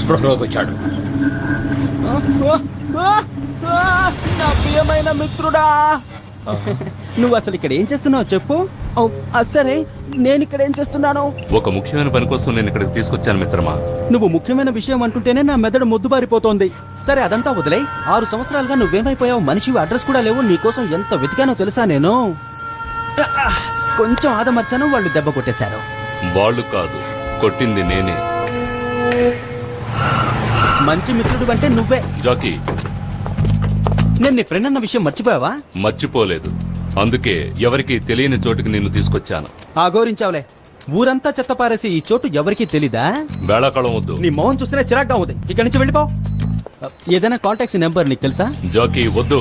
స్పృహలోకి వచ్చాడు నా ప్రియమైన మిత్రుడా. నువ్వు అసలు ఇక్కడ ఏం చేస్తున్నావు చెప్పు. సరే నేను ఇక్కడ ఏం చేస్తున్నాను? ఒక ముఖ్యమైన పని కోసం నేను ఇక్కడికి తీసుకొచ్చాను మిత్రమా. నువ్వు ముఖ్యమైన విషయం అంటుంటేనే నా మెదడు మొద్దుబారిపోతోంది. సరే అదంతా వదిలే. ఆరు సంవత్సరాలుగా నువ్వేమైపోయావు? మనిషి అడ్రస్ కూడా లేవు. నీకోసం ఎంత వెతికానో తెలుసా నేను? కొంచెం ఆదమర్చాను వాళ్ళు దెబ్బ కొట్టేశారు. వాళ్ళు కాదు కొట్టింది నేనే. మంచి మిత్రుడు అంటే నువ్వే జాకీ నేను నీ ఫ్రెండ్ అన్న విషయం మర్చిపోయావా మర్చిపోలేదు అందుకే ఎవరికీ తెలియని చోటుకి నిన్ను తీసుకొచ్చాను ఆగోరించావులే ఊరంతా చెత్త పారేసి ఈ చోటు ఎవరికీ తెలీదా వేళాకాలం వద్దు నీ మొహం చూస్తేనే చిరాగ్గా ఉంది ఇక్కడి నుంచి వెళ్ళిపో ఏదైనా కాంటాక్ట్స్ నెంబర్ నీకు తెలుసా జాకీ వద్దు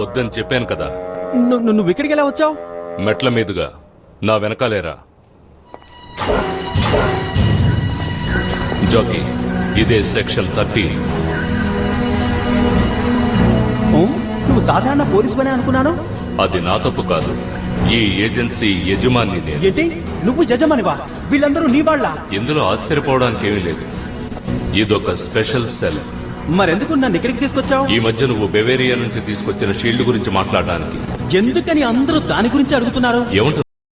వద్దని చెప్పాను కదా. నువ్వు నువ్వు ఇక్కడికి ఎలా వచ్చావు? మెట్ల మీదుగా. నా వెనకాలేరా. జాకీ ఇదే సెక్షన్ థర్టీ. నువ్వు సాధారణ పోలీసు పని అనుకున్నాను? అది నా తప్పు కాదు. ఈ ఏజెన్సీ యజమాని నేను. ఏంటి? నువ్వు యజమానివా? వీళ్ళందరూ నీ వాళ్ళ? ఇందులో ఆశ్చర్యపోవడానికి ఏమీ లేదు. ఇదొక స్పెషల్ సెల్. మరెందుకు నన్ను ఇక్కడికి తీసుకొచ్చావు? ఈ మధ్య నువ్వు బెవేరియా నుంచి తీసుకొచ్చిన షీల్డ్ గురించి మాట్లాడడానికి. ఎందుకని అందరూ దాని గురించి అడుగుతున్నారు? ఏమంటున్నావు?